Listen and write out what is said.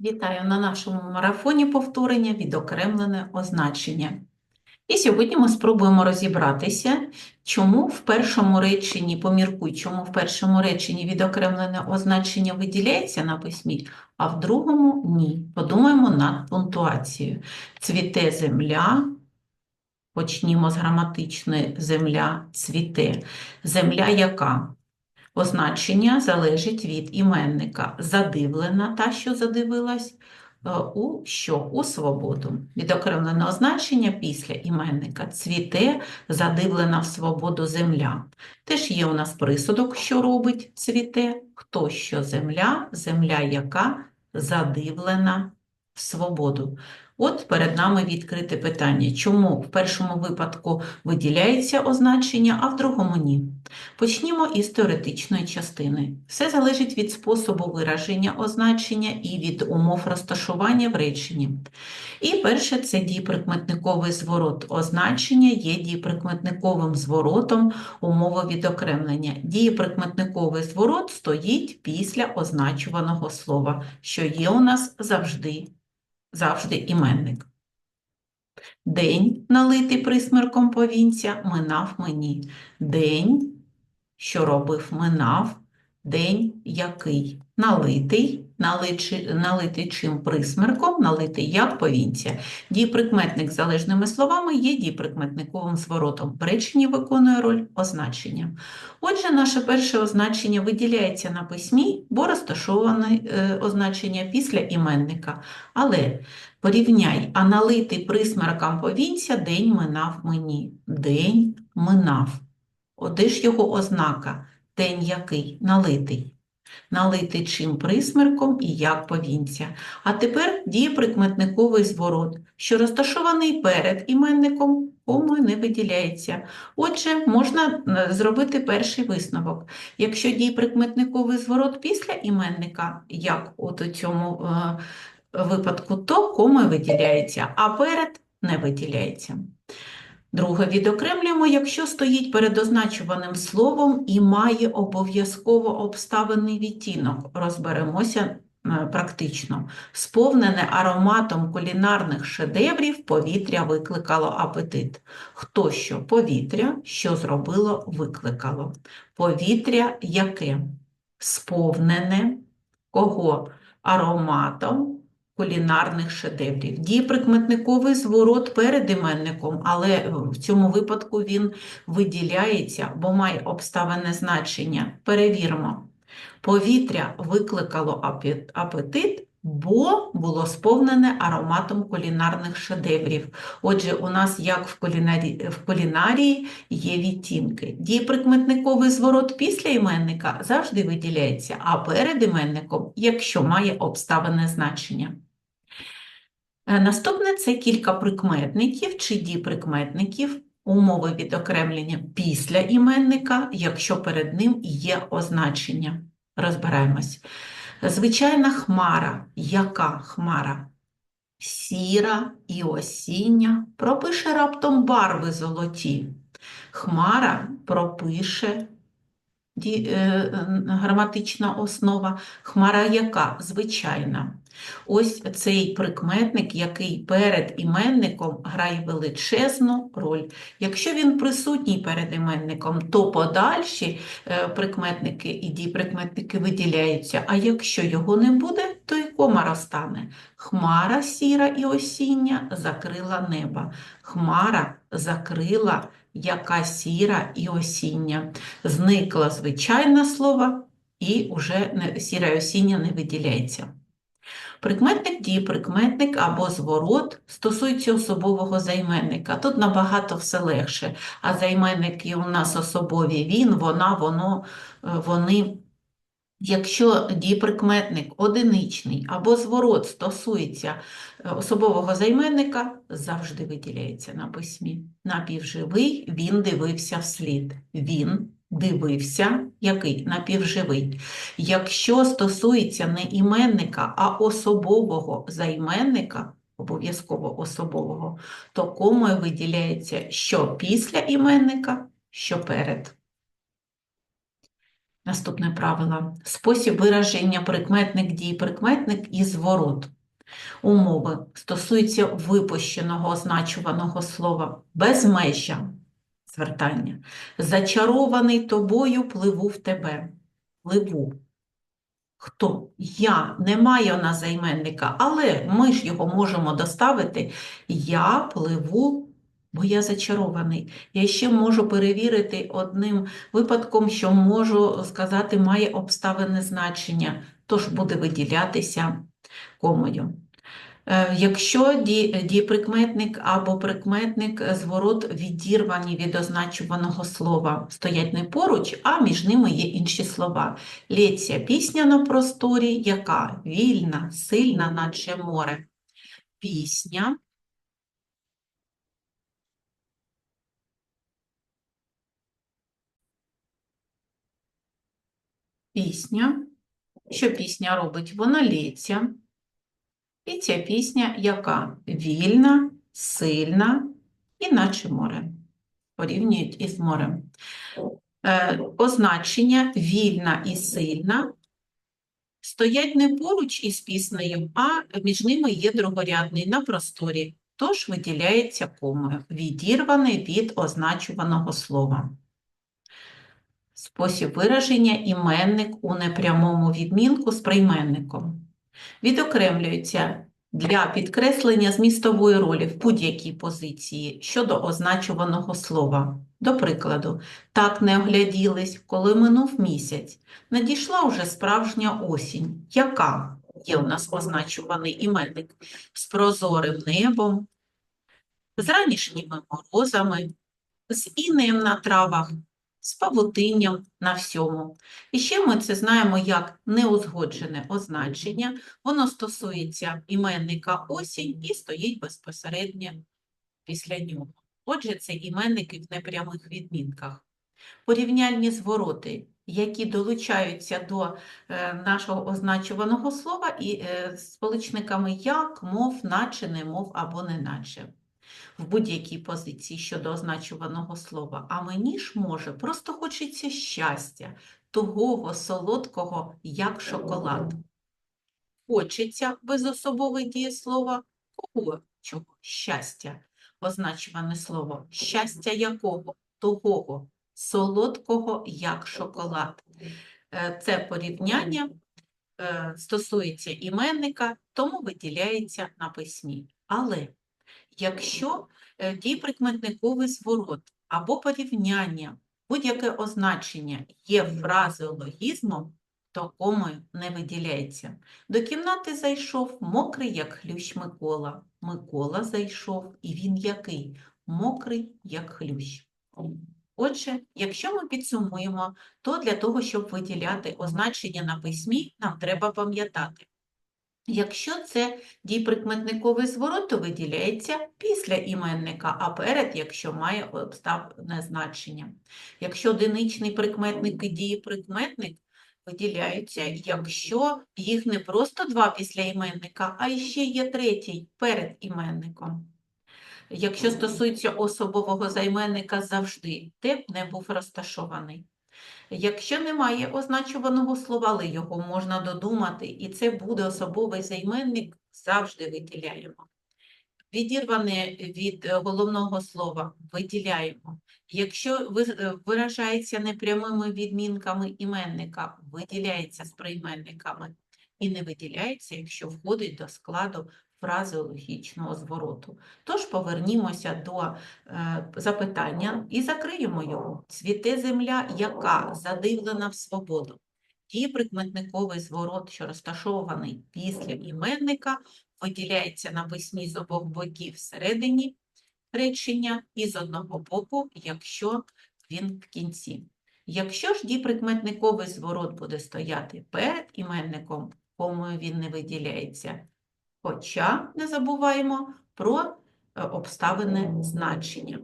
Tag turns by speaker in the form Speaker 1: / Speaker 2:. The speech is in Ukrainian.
Speaker 1: Вітаю на нашому марафоні повторення відокремлене означення. І сьогодні ми спробуємо розібратися, чому в першому реченні, поміркуй, чому в першому реченні відокремлене означення виділяється на письмі, а в другому ні. Подумаємо над пунктуацією. Цвіте земля, почнімо з граматичної земля цвіте. Земля яка? Означення залежить від іменника. Задивлена, та, що задивилась, е, у що? У свободу. Відокремлене означення після іменника. Цвіте, задивлена в свободу земля. Теж є у нас присудок, що робить цвіте. Хто що земля, земля яка задивлена в свободу. От перед нами відкрите питання, чому в першому випадку виділяється означення, а в другому ні. Почнімо із теоретичної частини. Все залежить від способу вираження означення і від умов розташування в реченні. І перше це дієприкметниковий зворот. Означення є дієприкметниковим зворотом умови відокремлення. Дієприкметниковий зворот стоїть після означуваного слова, що є у нас завжди, завжди іменник. День, налитий присмерком повінця, минав мені. День, що робив, минав. День який? Налитий, наличи, налитий чим присмерком, налитий як повінця. Дієприкметник з залежними словами є дієприкметниковим зворотом. В реченні виконує роль означення. Отже, наше перше означення виділяється на письмі, бо розташоване е, означення після іменника. Але Порівняй, а налитий присмерком повінця день минав мені. День минав. О, де ж його ознака? День який? Налитий. Налитий чим присмерком і як повінця. А тепер дієприкметниковий зворот, що розташований перед іменником, комою не виділяється. Отже, можна е, зробити перший висновок. Якщо дієприкметниковий зворот після іменника, як от у цьому е, випадку, то комою виділяється, а перед не виділяється. Друге, відокремлюємо, якщо стоїть перед означуваним словом і має обов'язково обставлений відтінок. Розберемося е, практично. Сповнене ароматом кулінарних шедеврів, повітря викликало апетит. Хто що? Повітря, що зробило, викликало. Повітря яке? Сповнене кого? Ароматом кулінарних шедеврів. Дієприкметниковий зворот перед іменником, але в цьому випадку він виділяється, бо має обставине значення. Перевіримо. Повітря викликало апетит, бо було сповнене ароматом кулінарних шедеврів. Отже, у нас, як в кулінарі, в кулінарії, є відтінки. Дієприкметниковий зворот після іменника завжди виділяється, а перед іменником, якщо має обставине значення. Е, Наступне це кілька прикметників чи діприкметників, умови відокремлення після іменника, якщо перед ним є означення. Розбираємось. Звичайна хмара. Яка хмара? Сіра і осіння пропише раптом барви золоті. Хмара пропише ді- е, е, граматична основа. Хмара яка? Звичайна. Ось цей прикметник, який перед іменником грає величезну роль. Якщо він присутній перед іменником, то подальші е, прикметники і діприкметники виділяються, а якщо його не буде, то і кома розтане. Хмара сіра і осіння закрила неба. Хмара закрила яка сіра і осіння. Зникла звичайне слово, і вже сіра і осіння не виділяється. Прикметник дієприкметник або зворот стосується особового займенника. Тут набагато все легше, а займенники у нас особові він, вона, воно, е, вони. Якщо дієприкметник одиничний або зворот стосується е, особового займенника, завжди виділяється на письмі. Напівживий він дивився вслід. Він дивився, який напівживий. Якщо стосується не іменника, а особового займенника, обов'язково особового, то комою виділяється що після іменника, що перед. Наступне правило. Спосіб вираження прикметник дій, прикметник і зворот. Умови стосуються випущеного означуваного слова безмежжя звертання. Зачарований тобою пливу в тебе. Пливу. Хто? Я. Немає у нас займенника, але ми ж його можемо доставити. Я пливу, бо я зачарований. Я ще можу перевірити одним випадком, що можу сказати, має обставине значення, тож буде виділятися комою. Е, Якщо дієприкметник або прикметник е, зворот відірвані від означуваного слова, стоять не поруч, а між ними є інші слова. Лється пісня на просторі, яка вільна, сильна, наче море. Пісня. Пісня. Що пісня робить? Вона лється. І ця пісня, яка вільна, сильна і наче море. Порівнюють із морем. Е, означення вільна і сильна стоять не поруч із піснею, а між ними є другорядний на просторі, тож виділяється комою, відірваний від означуваного слова. Спосіб вираження іменник у непрямому відмінку з прийменником. Відокремлюється для підкреслення змістової ролі в будь-якій позиції щодо означуваного слова. До прикладу, так не огляділись, коли минув місяць. Надійшла уже справжня осінь. Яка є у нас означуваний іменник з прозорим небом, з ранішніми морозами, з інеєм на травах, з павутинням на всьому. І ще ми це знаємо як неузгоджене означення. Воно стосується іменника осінь і стоїть безпосередньо після нього. Отже, це іменники в непрямих відмінках. Порівняльні звороти, які долучаються до е, нашого означуваного слова і е, сполучниками як, мов, наче, немов або неначе в будь-якій позиції щодо означуваного слова. А мені ж може, просто хочеться щастя, тугого, солодкого, як шоколад. Хочеться безособове дієслово кого? Чого? Щастя. Означуване слово. Щастя якого? Тугого, солодкого, як шоколад. Е, Це порівняння е, стосується іменника, тому виділяється на письмі. Але Якщо е, дієприкметниковий зворот або порівняння, будь-яке означення є фразеологізмом, то комою не виділяється. До кімнати зайшов мокрий, як хлющ Микола. Микола зайшов, і він який? Мокрий, як хлющ. Отже, якщо ми підсумуємо, то для того, щоб виділяти означення на письмі, нам треба пам'ятати. Якщо це дієприкметниковий зворот, то виділяється після іменника, а перед, якщо має обставне значення. Якщо одиничний прикметник і дієприкметник виділяються, якщо їх не просто два після іменника, а ще є третій перед іменником. Якщо стосується особового займенника завжди, де б не був розташований. Якщо немає означуваного слова, але його можна додумати, і це буде особовий займенник, завжди виділяємо. Відірване від головного слова виділяємо. Якщо е, виражається непрямими відмінками іменника, виділяється з прийменниками. І не виділяється, якщо входить до складу фразеологічного звороту. Тож повернімося до е, запитання і закриємо його. Цвіте земля, яка задивлена в свободу. Дієприкметниковий зворот, що розташований після іменника, виділяється на письмі з обох боків всередині речення і з одного боку, якщо він в кінці. Якщо ж дієприкметниковий зворот буде стояти перед іменником, комою він не виділяється. Хоча не забуваємо про е, обставини значення.